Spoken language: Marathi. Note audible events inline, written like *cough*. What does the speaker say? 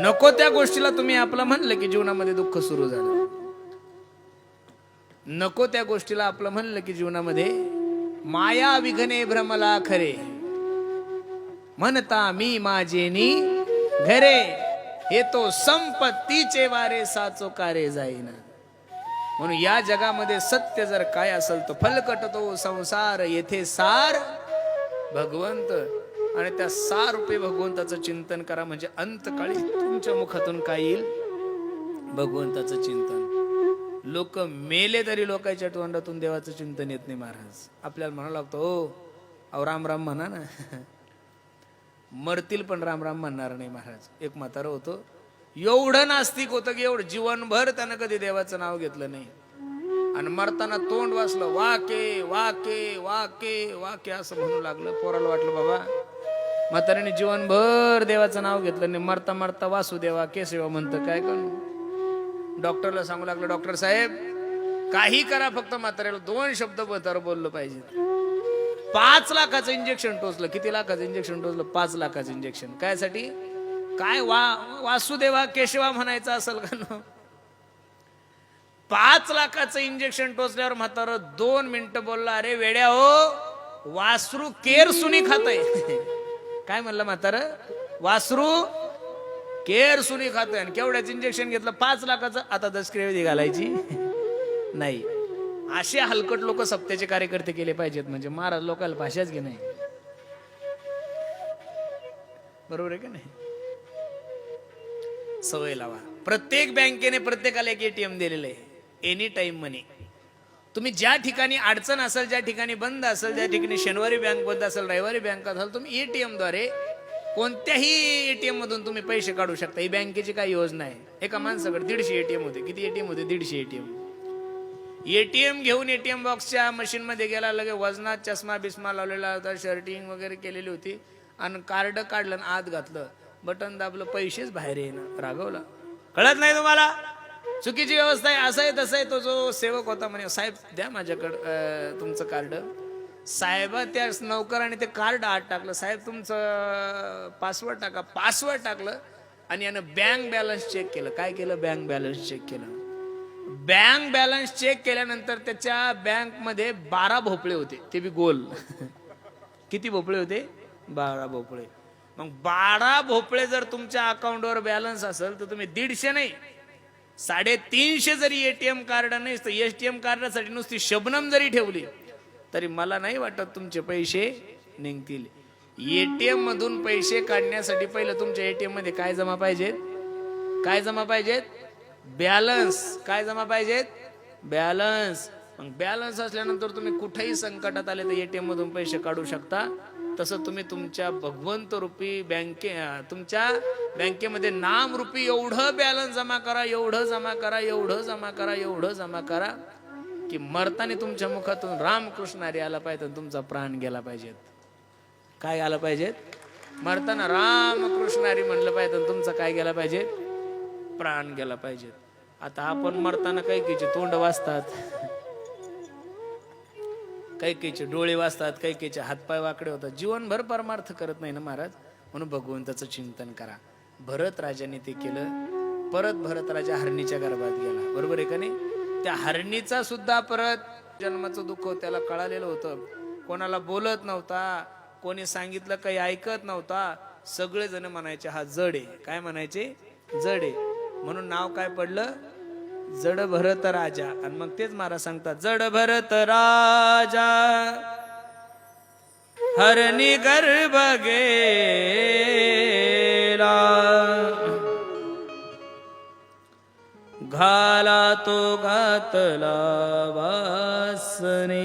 नको त्या गोष्टीला तुम्ही आपलं म्हणलं की जीवनामध्ये दुःख सुरू झालं. नको त्या गोष्टीला आपलं म्हणलं की जीवनामध्ये माया विघने भ्रमला खरे. म्हणता मी माझेनी घरे हे तो संपत्तीचे वारे साचो कारे जाईन. म्हणून या जगामध्ये सत्य जर काय असेल तर फलकट तो संसार येथे सार भगवंत आणि त्या सार रूपे भगवंताचं चिंतन करा म्हणजे अंतकाळी तुमच्या मुखातून काय येईल? भगवंताचं चिंतन. लोक मेले तरी लोकांच्या तोंडातून देवाचं चिंतन येत नाही महाराज. आपल्याला म्हणावं लागतं हो अहो राम राम म्हणा ना. *laughs* मरतील पण राम राम म्हणणार नाही महाराज. एक म्हातारा होतो. एवढं नास्तिक होतं की एवढं जीवनभर त्यानं कधी देवाचं नाव घेतलं नाही. आणि मरताना तोंड वाचलं वाके वाके वाके वाके असं म्हणू लागलं. पोराला वाटलं बाबा म्हाताऱ्याने जीवनभर देवाचं नाव घेतलं आणि मरता मरता वासुदेवा केशवा म्हणतं काय करू? डॉक्टरला सांगू लागलं डॉक्टर साहेब काही करा फक्त म्हाताऱ्याला दोन शब्द म्हातारं बोललं पाहिजे. पाच लाखाचं इंजेक्शन टोचलं. किती लाखाचं इंजेक्शन टोचलं? पाच लाखाचं इंजेक्शन कायसाठी? काय वा वासुदेवा केशवा म्हणायचं असेल का न? पाच लाखाचं इंजेक्शन टोचल्यावर म्हातारं दोन मिनिटं बोलला अरे वेड्या हो वासरू केर सुनी खातय. काय म्हणलं म्हातार? वासरू केअर सुनी खातोय आणि केवढ्याच इंजेक्शन घेतलं पाच लाखाचं आता दसक्रिया घालायची? नाही. असे हलकट लोक सप्त्याचे कार्यकर्ते केले पाहिजेत म्हणजे महाराज लोकांना भाषाच घे नाही बरोबर आहे का नाही? सवय लावा. प्रत्येक बँकेने प्रत्येकाला एक एटीएम दिलेलं आहे. एनी टाइम मनी तुम्ही ज्या ठिकाणी अडचण असेल ज्या ठिकाणी बंद असेल ज्या ठिकाणी शनिवारी बँक बंद असेल रविवारी बँक असेल तुम्ही एटीएमद्वारे कोणत्याही एटीएम मधून तुम्ही पैसे काढू शकता. ही बँकेची काय योजना आहे. एका माणसाकडे दीडशे एटीएम होते. किती एटीएम होते? दीडशे एटीएम एटीएम घेऊन एटीएम बॉक्सच्या मशीन मध्ये गेला लगे वजनात चष्मा बिस्मा लावलेला होता शर्टिंग वगैरे केलेली होती. आणि कार्ड काढलं आणि आत घातलं. बटन दाबलं पैसेच बाहेर येणं रागवला. कळत नाही तुम्हाला? चुकीची व्यवस्था आहे असं आहे तसं आहे. तो जो सेवक होता म्हणे साहेब द्या माझ्याकडं तुमचं कार्ड. साहेब त्या नौकराने ते कार्ड आत टाकलं. साहेब तुमचं पासवर्ड टाका. पासवर्ड टाकलं आणि यानं बँक बॅलन्स चेक केलं. काय केलं? बँक बॅलन्स चेक केलं. बँक बॅलन्स चेक केल्यानंतर त्याच्या बँकमध्ये बारा भोपळे होते. ते बी गोल. किती भोपळे होते? बारा भोपळे. मग बारा भोपळे जर तुमच्या अकाउंटवर बॅलन्स असेल तर तुम्ही दीडशे नाही. साडेतीनशे जरी एटीएम कार्ड नाही तर एटीएम कार्डासाठी नुसती शबनम जरी ठेवली तरी मला नाही वाटत तुमचे पैसे निघतील. एटीएम मधून पैसे काढण्यासाठी पहिलं तुमच्या एटीएममध्ये काय जमा पाहिजेत? काय जमा पाहिजेत? बॅलन्स. काय जमा पाहिजेत? बॅलन्स. मग बॅलन्स असल्यानंतर तुम्ही कुठेही संकटात आले तर एटीएम मधून पैसे काढू शकता. तसं तुम्ही तुमच्या भगवंत रूपी बँके तुमच्या बँकेमध्ये नाम रूपी एवढं बॅलन्स जमा करा एवढं जमा करा एवढं जमा करा एवढं जमा करा की मरताना तुमच्या मुखातून रामकृष्ण हरी आला पाहिजे तुमचा प्राण गेला पाहिजेत काय आलं पाहिजेत मरताना रामकृष्ण हरी म्हणलं पाहिजे आणि तुमचा काय गेला पाहिजे? प्राण गेला पाहिजेत आता आपण मरताना काही काहीचे तोंड वाचतात काही काहीचे डोळे वाचतात काही काहीचे हातपाय वाकडे होतात. जीवनभर परमार्थ करत नाही ना महाराज? म्हणून भगवंताचं चिंतन करा. भरत राजाने ते केलं. परत भरत राजा हरणीच्या गर्भात गेला. बरोबर आहे का नाही? त्या हरणीचा सुद्धा परत जन्माचं दुःख त्याला कळालेलं होतं. कोणाला बोलत नव्हता कोणी सांगितलं काही ऐकत नव्हता. सगळे जण म्हणायचे हा जड आहे. काय म्हणायचे? जड आहे. म्हणून नाव काय पडलं? जड भरत राजा. आणि मग तेच महाराज सांगतात जड भरत राजा हरणी गर्भ गेला. घाला तो घातला वासने.